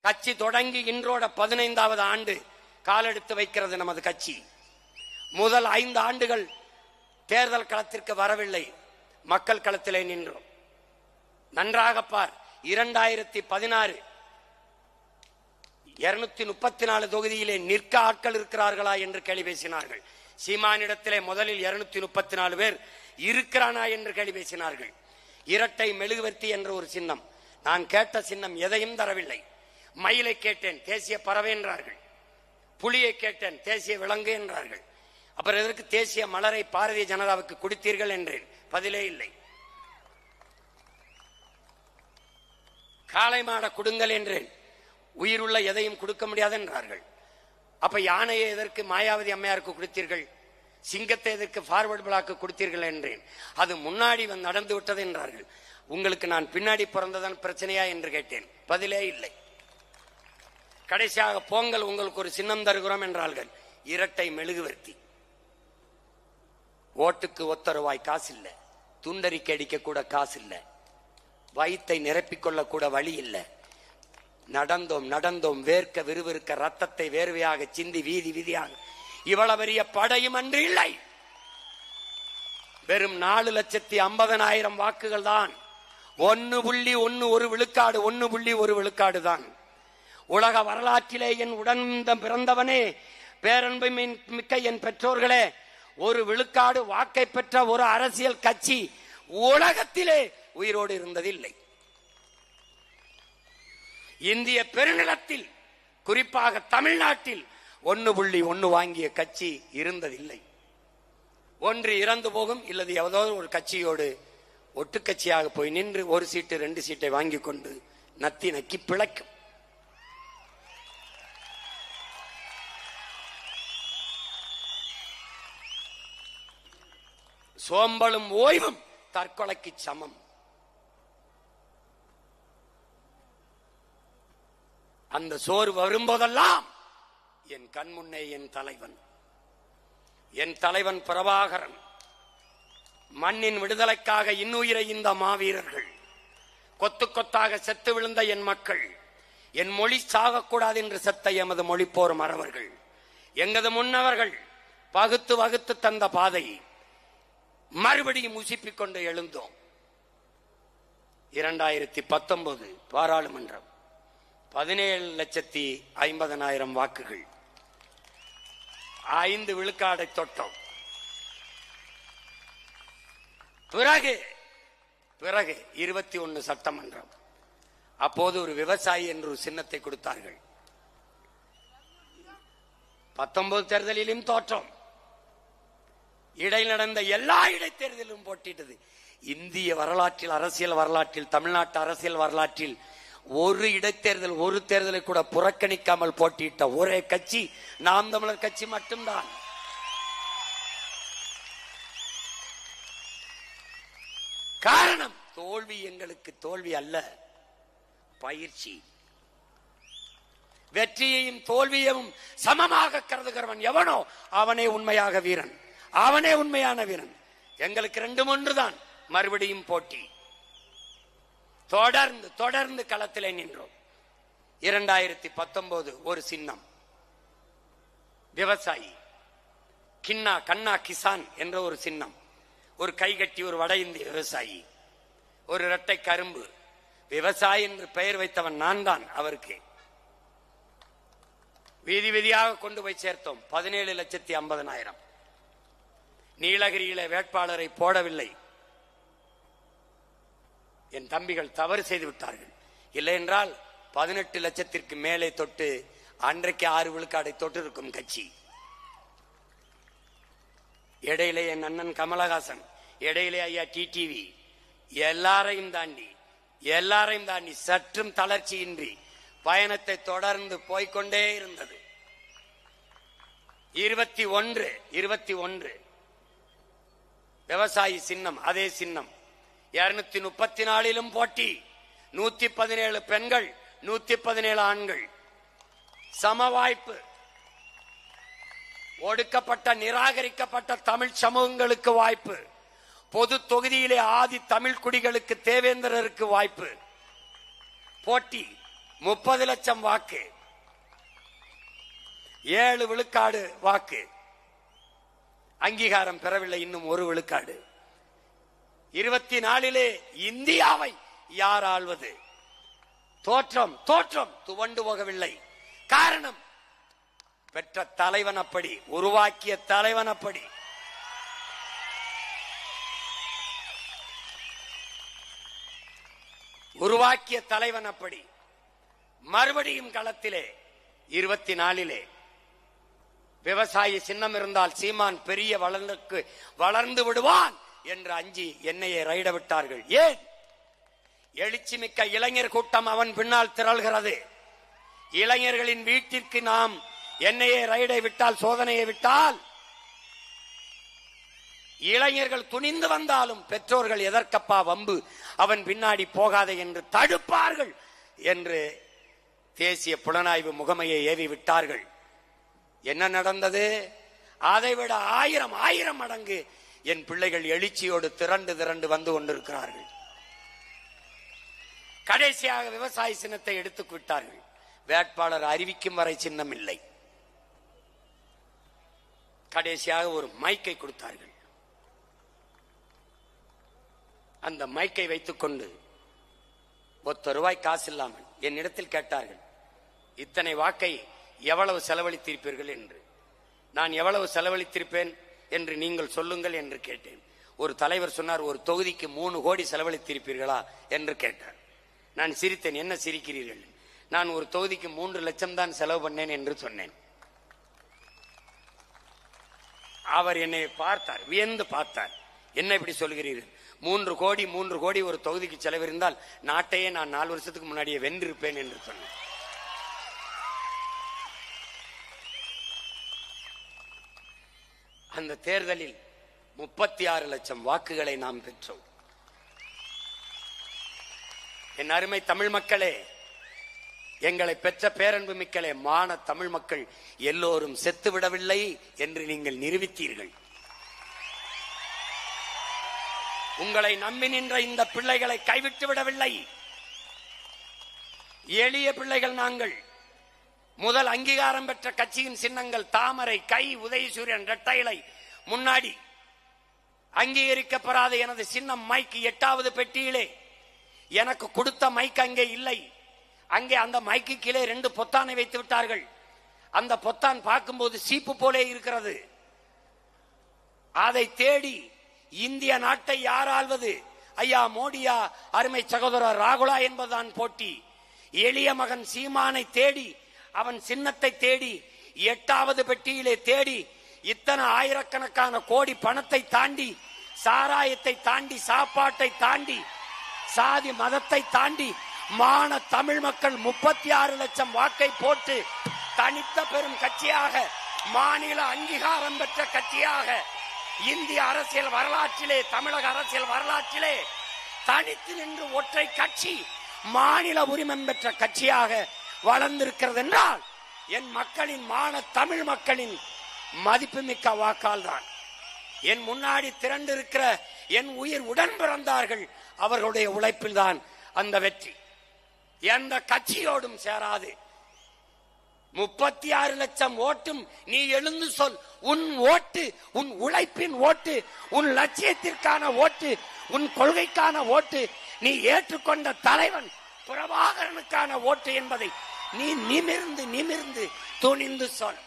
கட்சி தொடங்கி இன்றோட பதினைந்தாவது ஆண்டு காலெடுத்து வைக்கிறது நமது கட்சி. முதல் ஐந்து ஆண்டுகள் தேர்தல் களத்திற்கு வரவில்லை. மக்கள் களத்திலே நின்றோம். நன்றாக பார் இரண்டாயிரத்தி பதினாறு இருநூத்தி முப்பத்தி நாலு தொகுதியிலே நிற்க ஆட்கள் இருக்கிறார்களா என்று கேள்வி பேசினார்கள். சீமானிடத்திலே முதலில் இருநூத்தி முப்பத்தி நாலு பேர் இருக்கிறானா என்று கேள்வி பேசினார்கள். இரட்டை மெழுகுவர்த்தி என்ற ஒரு சின்னம். நான் கேட்ட சின்னம் எதையும் தரவில்லை. மயிலை கேட்டேன் தேசிய பறவை என்றார்கள். புலியை கேட்டேன் தேசிய விலங்கு என்றார்கள். அப்புறம் எதற்கு தேசிய மலரை பாரதிய ஜனதாவுக்கு கொடுத்தீர்கள் என்றேன்? பதிலே இல்லை. காளை மாட கொடுங்கள் என்றேன். உயிருள்ள எதையும் கொடுக்க முடியாது என்றார்கள். அப்ப யானையை எதற்கு மாயாவதி அம்மையாருக்கு கொடுத்தீர்கள்? சிங்கத்தை எதற்கு ஃபார்வர்டு பிளாக்கு கொடுத்தீர்கள் என்றேன். அது முன்னாடி வந்து நடந்து விட்டது என்றார்கள். உங்களுக்கு நான் பின்னாடி பிறந்ததான் பிரச்சனையா என்று கேட்டேன். பதிலே இல்லை. கடைசியாக போங்கள் உங்களுக்கு ஒரு சின்னம் தருகிறோம் என்றார்கள். இரட்டை மெழுகுவர்த்தி. ஓட்டுக்கு ஒத்த ரூபாய் காசு இல்லை துண்டறிக்கை அடிக்க கூட காசு இல்லை வயிற்றை நிரப்பிக்கொள்ள கூட வழி இல்லை நடந்தோம் நடந்தோம் வேர்க்க விறுவிறுக்க ரத்தத்தை வேர்வையாக சிந்தி வீதி வீதியாக. இவ்வளவு பெரிய படையும் அன்று இல்லை. வெறும் நாலு லட்சத்தி ஐம்பதனாயிரம் வாக்குகள் தான். ஒன்னு புள்ளி ஒன்னு ஒரு விழுக்காடு ஒன்னு புள்ளி ஒரு விழுக்காடு தான். உலக வரலாற்றிலே என் உடன் பிறந்தவனே பேரன்பு மிக்க என் பெற்றோர்களே ஒரு விழுக்காடு வாக்கை பெற்ற ஒரு அரசியல் கட்சி உலகத்திலே உயிரோடு இருந்ததில்லை. இந்திய பெருநிலத்தில் குறிப்பாக தமிழ்நாட்டில் ஒன்னு புள்ளி ஒன்னு வாங்கிய கட்சி இருந்ததில்லை. ஒன்று இறந்து போகும் இல்லது ஏதோ ஒரு கட்சியோடு ஒட்டுக்கட்சியாக போய் நின்று ஒரு சீட்டு ரெண்டு சீட்டை வாங்கி கொண்டு நத்தி நக்கி பிழைக்கும். சோம்பலும் ஓய்வும் தற்கொலைக்கு சமம். அந்த சோறு வரும்போதெல்லாம் என் கண் முன்னே என் தலைவன். என் தலைவன் பிரபாகரன். மண்ணின் விடுதலைக்காக இன்னுயிரை இந்த மாவீரர்கள். கொத்து கொத்தாக செத்து விழுந்த என் மக்கள். என் மொழி சாகக்கூடாது என்று செத்த எமது மொழிப்போர் மறவர்கள். எங்கது முன்னவர்கள் பகுத்து வகுத்து தந்த பாதை. மறுபடியும் உசிப்பிக் கொண்டு எழுந்தோம். இரண்டாயிரத்தி பத்தொன்பது பாராளுமன்றம். பதினேழு லட்சத்தி ஐம்பதனாயிரம் வாக்குகள். ஐந்து விழுக்காடை தொட்டம். பிறகு பிறகு இருபத்தி ஒன்னு சட்டமன்றம். அப்போது ஒரு விவசாயி என்று ஒரு சின்னத்தை கொடுத்தார்கள். பத்தொன்பது தேர்தலிலும் தோற்றம். இடையில் நடந்த எல்லா இடைத்தேர்தலும் போட்டிட்டது. இந்திய வரலாற்றில் அரசியல் வரலாற்றில் தமிழ்நாட்டு அரசியல் வரலாற்றில் ஒரு இடைத்தேர்தல் ஒரு தேர்தலை கூட புறக்கணிக்காமல் போட்டியிட்ட ஒரே கட்சி நாம் தமிழர் கட்சி மட்டும்தான். காரணம் தோல்வி எங்களுக்கு தோல்வி அல்ல பயிற்சி. வெற்றியையும் தோல்வியையும் சமமாக கருதுகிறவன் எவனோ அவனே உண்மையாக வீரன். அவனே உண்மையான வீரன். எங்களுக்கு ரெண்டு ஒன்றுதான். மறுபடியும் போட்டி. தொடர்ந்து தொடர்ந்து களத்திலே நின்றோம். இரண்டாயிரத்தி பத்தொன்பது ஒரு சின்னம். விவசாயி. கிண்ணா கண்ணா கிசான் என்ற ஒரு சின்னம். ஒரு கைகட்டி ஒரு வட இந்திய விவசாயி. ஒரு இரட்டை கரும்பு. விவசாயி என்று பெயர் வைத்தவன் நான் தான் அவருக்கு. வீதி வீதியாக கொண்டு போய் சேர்த்தோம். பதினேழு லட்சத்தி ஐம்பதனாயிரம். நீலகிரியில வேட்பாளரை போடவில்லை. என் தம்பிகள் தவறு செய்து விட்டார்கள். இல்லை என்றால் பதினெட்டு லட்சத்திற்கு மேலே தொட்டு அன்றைக்கு ஆறு விழுக்காடை தொட்டு இருக்கும் கட்சி. இடையிலே என் அண்ணன் கமலஹாசன் இடையிலே ஐயா டிடிவி எல்லாரையும் தாண்டி எல்லாரையும் தாண்டி சற்றும் தளர்ச்சியின்றி பயணத்தை தொடர்ந்து போய்க்கொண்டே இருந்தது. இருபத்தி ஒன்று இருபத்தி ஒன்று விவசாயி சின்னம் அதே சின்னம். இருநூத்தி முப்பத்தி நாலிலும் போட்டி. நூத்தி பதினேழு பெண்கள் நூத்தி பதினேழு ஆண்கள். சம வாய்ப்பு ஒடுக்கப்பட்ட நிராகரிக்கப்பட்ட தமிழ் சமூகங்களுக்கு வாய்ப்பு. பொது தொகுதியிலே ஆதி தமிழ் குடிகளுக்கு தேவேந்திரருக்கு வாய்ப்பு. போட்டி முப்பது லட்சம் வாக்கு. ஏழு விழுக்காடு வாக்கு. அங்கீகாரம் பெறவில்லை இன்னும் ஒரு விழுக்காடு. இருபத்தி நாலிலே இந்தியாவை யார் ஆள்வது? தோற்றம் தோற்றம் துவண்டு போகவில்லை. காரணம் பெற்ற தலைவன் அப்படி உருவாக்கிய தலைவன் அப்படி. உருவாக்கிய தலைவன் அப்படி. மறுபடியும் களத்திலே இருபத்தி நாலிலே விவசாயி சின்னம் இருந்தால் சீமான் பெரிய வளர்ந்துக்கு வளர்ந்து விடுவான் என்று அஞ்சி என்னையே ரைட விட்டார்கள். ஏன்? எழுச்சி மிக்க இளைஞர் கூட்டம் அவன் பின்னால் திரள்கிறது. இளைஞர்களின் வீட்டிற்கு நாம் என்னையே ரைடை விட்டால் சோதனையை விட்டால் இளைஞர்கள் துணிந்து வந்தாலும் பெற்றோர்கள் எதற்கப்பா வம்பு? அவன் பின்னாடி போகாதே என்று தடுப்பார்கள் என்று தேசிய புலனாய்வு முகமையை ஏவி விட்டார்கள். என்ன நடந்தது? அதைவிட ஆயிரம் ஆயிரம் மடங்கு என் பிள்ளைகள் எழுச்சியோடு திரண்டு திரண்டு வந்து கொண்டிருக்கிறார்கள். கடைசியாக விவசாய சின்னத்தை எடுத்துக் விட்டார்கள். வேட்பாளர் அறிவிக்கும் வரை சின்னம் இல்லை. கடைசியாக ஒரு மைக்கை கொடுத்தார்கள். அந்த மைக்கை வைத்துக் கொண்டு ஒத்த ரூபாய் காசு இல்லாமல் என்னிடத்தில் கேட்டார்கள் இத்தனை வாக்கை எவ்வளவு செலவழித்திருப்பீர்கள் என்று. நான் எவ்வளவு செலவழித்திருப்பேன் என்று நீங்கள் சொல்லுங்கள் என்று கேட்டேன். ஒரு தலைவர் சொன்னார் ஒரு தொகுதிக்கு மூணு கோடி செலவழித்திருப்பீர்களா? என்று கேட்டார். நான் சிரித்தேன் என்ன சிரிக்கிறீர்கள்? நான் ஒரு தொகுதிக்கு மூன்று லட்சம் தான் செலவு பண்ணேன் என்று சொன்னேன். அவர் என்னை பார்த்தார் வியந்து பார்த்தார். என்ன இப்படி சொல்கிறீர்கள்? மூன்று கோடி மூன்று கோடி ஒரு தொகுதிக்கு செலவிருந்தால் நாட்டையே நான் நாலு வருஷத்துக்கு முன்னாடியே வென்றிருப்பேன் என்று சொன்னேன் அந்த தேர்தலில் முப்பத்தி ஆறு லட்சம் வாக்குகளை நாம் பெற்றோம். என் அருமை தமிழ் மக்களே எங்களை பெற்ற பேரன்பு மிக்கலே மான தமிழ் மக்கள் எல்லோரும் செத்து விடவில்லை என்று நீங்கள் நிரூபித்தீர்கள். உங்களை நம்பி நின்ற இந்த பிள்ளைகளை கைவிட்டு விடவில்லை. எளிய பிள்ளைகள் நாங்கள் முதல் அங்கீகாரம் பெற்ற கட்சியின் சின்னங்கள் தாமரை கை உதயசூரியன் இரட்டைலை முன்னாடி அங்கீகரிக்கப்படாத எனது சின்னம் மைக் எட்டாவது பெட்டியிலே. எனக்கு கொடுத்த மைக் அங்கே இல்லை. அங்கே அந்த மைக்கு கீழே ரெண்டு பொத்தானை வைத்து விட்டார்கள். அந்த பொத்தான் பார்க்கும்போது சீப்பு போலே இருக்கிறது. அதை தேடி இந்திய நாட்டை யார் ஆள்வது ஐயா மோடியா அருமை சகோதரர் ராகுலா என்பதுதான் போட்டி. எளிய மகன் சீமானை தேடி அவன் சின்னத்தை தேடி எட்டாவது பெட்டியிலே தேடி இத்தனை ஆயிரக்கணக்கான கோடி பணத்தை தாண்டி சாராயத்தை தாண்டி சாப்பாட்டை தாண்டி சாதி மதத்தை தாண்டி மான தமிழ் மக்கள் முப்பத்தி ஆறு லட்சம் வாக்கை போட்டு தனித்த பெரும் கட்சியாக மாநில அங்கீகாரம் பெற்ற கட்சியாக இந்திய அரசியல் வரலாற்றிலே தமிழக அரசியல் வரலாற்றிலே தனித்து நின்று ஒற்றை கட்சி மாநில உரிமம் பெற்ற கட்சியாக வளர்ந்திருக்கிறது என்றால் என் மக்களின் மான தமிழ் மக்களின் மதிப்புமிக்க வாக்கால் தான் என் முன்னாடி திரண்டிருக்கிற என் உயிர் உடன் பிறந்தார்கள் அவர்களுடைய உழைப்பில் தான் அந்த வெற்றி. எந்த கட்சியோடும் சேராது. முப்பத்தி ஆறு லட்சம் ஓட்டும் நீ எழுந்து சொல். உன் ஓட்டு உன் உழைப்பின் ஓட்டு உன் லட்சியத்திற்கான ஓட்டு உன் கொள்கைக்கான ஓட்டு நீ ஏற்றுக்கொண்ட தலைவன் பிரபாகரனுக்கான ஓட்டு என்பதை நீ நிமிர்ந்து நிமிர்ந்து துணிந்து சொல்.